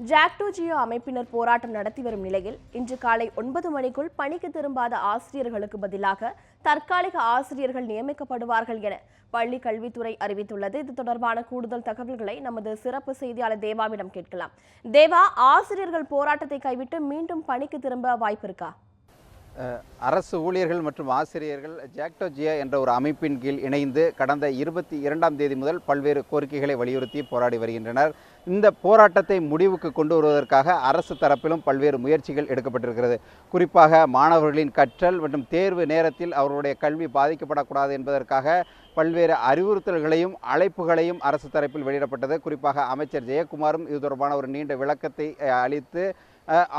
ஜாக்டோ ஜியோ அமைப்பினர் போராட்டம் நடத்தி வரும் நிலையில் இன்று காலை ஒன்பது மணிக்குள் பணிக்கு திரும்பாத ஆசிரியர்களுக்கு பதிலாக தற்காலிக ஆசிரியர்கள் நியமிக்கப்படுவார்கள் என பள்ளி கல்வித்துறை அறிவித்துள்ளது. இது தொடர்பான கூடுதல் தகவல்களை நமது சிறப்பு செய்தியாளர் தேவாவிடம் கேட்கலாம். தேவா ஆசிரியர்கள் போராட்டத்தை கைவிட்டு மீண்டும் பணிக்கு திரும்ப வாய்ப்பு இருக்கா? அரசு ஊழியர்கள் மற்றும் ஆசிரியர்கள் ஜாக்டோஜியா என்ற ஒரு அமைப்பின் கீழ் இணைந்து கடந்த இருபத்தி இரண்டாம் தேதி முதல் பல்வேறு கோரிக்கைகளை வலியுறுத்தி போராடி வருகின்றனர். இந்த போராட்டத்தை முடிவுக்கு கொண்டு வருவதற்காக அரசு தரப்பிலும் பல்வேறு முயற்சிகள் எடுக்கப்பட்டிருக்கிறது. குறிப்பாக மாணவர்களின் கற்றல் மற்றும் தேர்வு நேரத்தில் அவர்களுடைய கல்வி பாதிக்கப்படக்கூடாது என்பதற்காக பல்வேறு அறிவுறுத்தல்களையும் அழைப்புகளையும் அரசு தரப்பில் வெளியிடப்பட்டது. குறிப்பாக அமைச்சர் ஜெயக்குமாரும் இது தொடர்பான ஒரு நீண்ட விளக்கத்தை அளித்து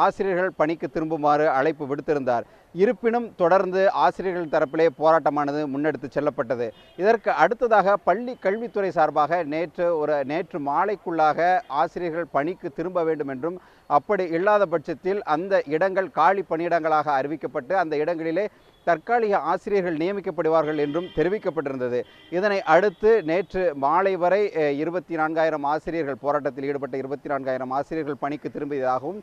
ஆசிரியர்கள் பணிக்கு திரும்புமாறு அழைப்பு விடுத்திருந்தார். இருப்பினும் தொடர்ந்து ஆசிரியர்கள் தரப்பிலே போராட்டமானது முன்னெடுத்து செல்லப்பட்டது. இதற்கு அடுத்ததாக பள்ளி கல்வித்துறை சார்பாக நேற்று ஒரு நேற்று மாலைக்குள்ளாக ஆசிரியர்கள் பணிக்கு திரும்ப வேண்டும் என்றும் அப்படி இல்லாத பட்சத்தில் அந்த இடங்கள் காலி பணியிடங்களாக அறிவிக்கப்பட்டு அந்த இடங்களிலே தற்காலிக ஆசிரியர்கள் நியமிக்கப்படுவார்கள் என்றும் தெரிவிக்கப்பட்டிருந்தது. இதனை அடுத்து நேற்று மாலை வரை இருபத்தி நான்காயிரம் ஆசிரியர்கள் போராட்டத்தில் ஈடுபட்ட இருபத்தி நான்காயிரம் ஆசிரியர்கள் பணிக்கு திரும்பியதாகவும்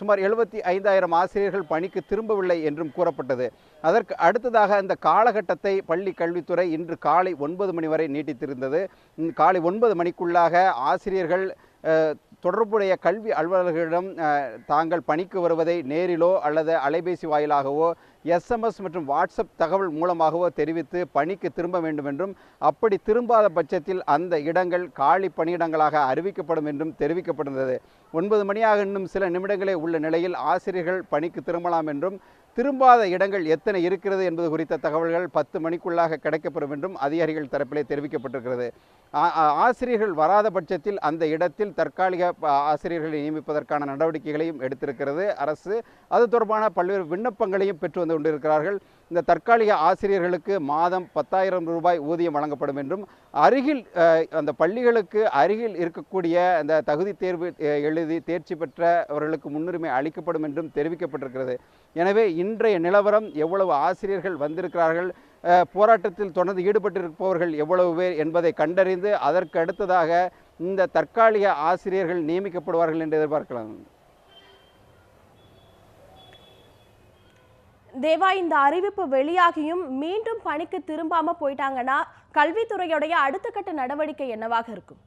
சுமார் எழுபத்தி ஐந்தாயிரம் ஆசிரியர்கள் பணிக்கு திரும்பவில்லை என்றும் கூறப்பட்டது. அதற்கு அடுத்ததாக இந்த காலகட்டத்தை பள்ளி கல்வித்துறை இன்று காலை ஒன்பது மணி வரை நீட்டித்திருந்தது. காலை ஒன்பது மணிக்குள்ளாக ஆசிரியர்கள் தொடர்புடைய கல்வி அலுவலர்களிடம் தாங்கள் பணிக்கு வருவதை நேரிலோ அல்லது அலைபேசி வாயிலாகவோ எஸ்எம்எஸ் மற்றும் வாட்ஸ்அப் தகவல் மூலமாகவோ தெரிவித்து பணிக்கு திரும்ப வேண்டும் என்றும் அப்படி திரும்பாத பட்சத்தில் அந்த இடங்கள் காலி பணியிடங்களாக அறிவிக்கப்படும் என்றும் தெரிவிக்கப்பட்டிருந்தது. ஒன்பது மணியாக இன்னும் சில நிமிடங்களே உள்ள நிலையில் ஆசிரியர்கள் பணிக்கு திரும்பலாம் என்றும் திரும்பாத இடங்கள் எத்தனை இருக்கிறது என்பது குறித்த தகவல்கள் பத்து மணிக்குள்ளாக கிடைக்கப்பெறும் என்றும் அதிகாரிகள் தரப்பிலே தெரிவிக்கப்பட்டிருக்கிறது. ஆசிரியர்கள் வராத பட்சத்தில் அந்த இடத்தில் தற்காலிக ஆசிரியர்களை நியமிப்பதற்கான நடவடிக்கைகளையும் எடுத்திருக்கிறது அரசு. அது தொடர்பான பல்வேறு விண்ணப்பங்களையும் பெற்று வந்து கொண்டிருக்கிறார்கள். இந்த தற்காலிக ஆசிரியர்களுக்கு மாதம் பத்தாயிரம் ரூபாய் ஊதியம் வழங்கப்படும் என்றும் அருகில் அந்த பள்ளிகளுக்கு அருகில் இருக்கக்கூடிய அந்த தகுதி தேர்வு எழுதி தேர்ச்சி பெற்றவர்களுக்கு முன்னுரிமை அளிக்கப்படும் என்றும் தெரிவிக்கப்பட்டிருக்கிறது. எனவே இன்றைய நிலவரம் எவ்வளவு ஆசிரியர்கள் வந்திருக்கிறார்கள் போராட்டத்தில் தொடர்ந்து ஈடுபட்டிருப்பவர்கள் எவ்வளவு பேர் என்பதை கண்டறிந்து அதற்கு அடுத்ததாக இந்த தற்காலிக ஆசிரியர்கள் நியமிக்கப்படுவார்கள் என்று எதிர்பார்க்கலாம். தேவா இந்த அறிவிப்பு வெளியாகியும் மீண்டும் பணிக்கு திரும்பாம போயிட்டாங்கன்னா கல்வித்துறையுடைய அடுத்த கட்ட நடவடிக்கை என்னவாக இருக்கும்?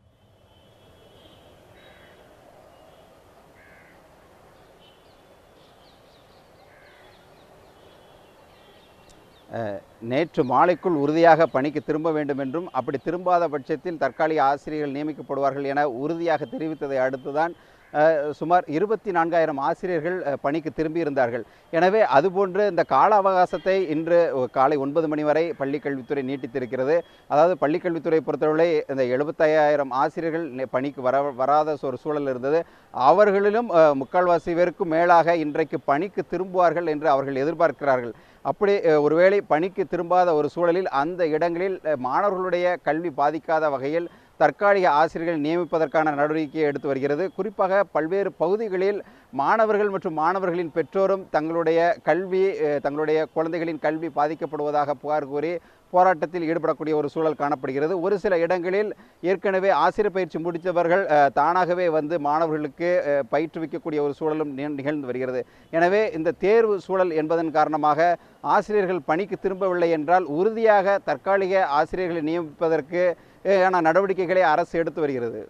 நேற்று மாலைக்குள் உறுதியாக பணிக்கு திரும்ப வேண்டும் என்றும் அப்படி திரும்பாத பட்சத்தில் தற்காலிக ஆசிரியர்கள் நியமிக்கப்படுவார்கள் என உறுதியாக தெரிவித்ததை அடுத்துதான் சுமார் இருபத்தி நான்காயிரம் ஆசிரியர்கள் பணிக்கு திரும்பியிருந்தார்கள். எனவே அதுபோன்று இந்த கால அவகாசத்தை இன்று காலை ஒன்பது மணி வரை பள்ளிக்கல்வித்துறை நீட்டித்திருக்கிறது. அதாவது பள்ளிக்கல்வித்துறை பொறுத்தவரை இந்த எழுபத்தையாயிரம் ஆசிரியர்கள் பணிக்கு வர வராத ஒரு சூழல் இருந்தது. அவர்களிலும் முக்கால்வாசி பேருக்கும் மேலாக இன்றைக்கு பணிக்கு திரும்புவார்கள் என்று அவர்கள் எதிர்பார்க்கிறார்கள். அப்படி ஒருவேளை பணிக்கு திரும்பாத ஒரு சூழலில் அந்த இடங்களில் மாணவர்களுடைய கல்வி பாதிக்காத வகையில் தற்காலிக ஆசிரியர்கள் நியமிப்பதற்கான நடவடிக்கையை எடுத்து வருகிறது. குறிப்பாக பல்வேறு பகுதிகளில் மாணவர்கள் மற்றும் மாணவர்களின் பெற்றோரும் தங்களுடைய கல்வி தங்களுடைய குழந்தைகளின் கல்வி பாதிக்கப்படுவதாக புகார் கூறி போராட்டத்தில் ஈடுபடக்கூடிய ஒரு சூழல் காணப்படுகிறது. ஒரு சில இடங்களில் ஏற்கனவே ஆசிரியர் பயிற்சி முடித்தவர்கள் தானாகவே வந்து மாணவர்களுக்கு பயிற்றுவிக்கக்கூடிய ஒரு சூழலும் நிகழ்ந்து வருகிறது. எனவே இந்த தேர்வு சூழல் என்பதன் காரணமாக ஆசிரியர்கள் பணிக்கு திரும்பவில்லை என்றால் உறுதியாக தற்காலிக ஆசிரியர்களை நியமிப்பதற்கு நடவடிக்கைகளை அரசு எடுத்து வருகிறது.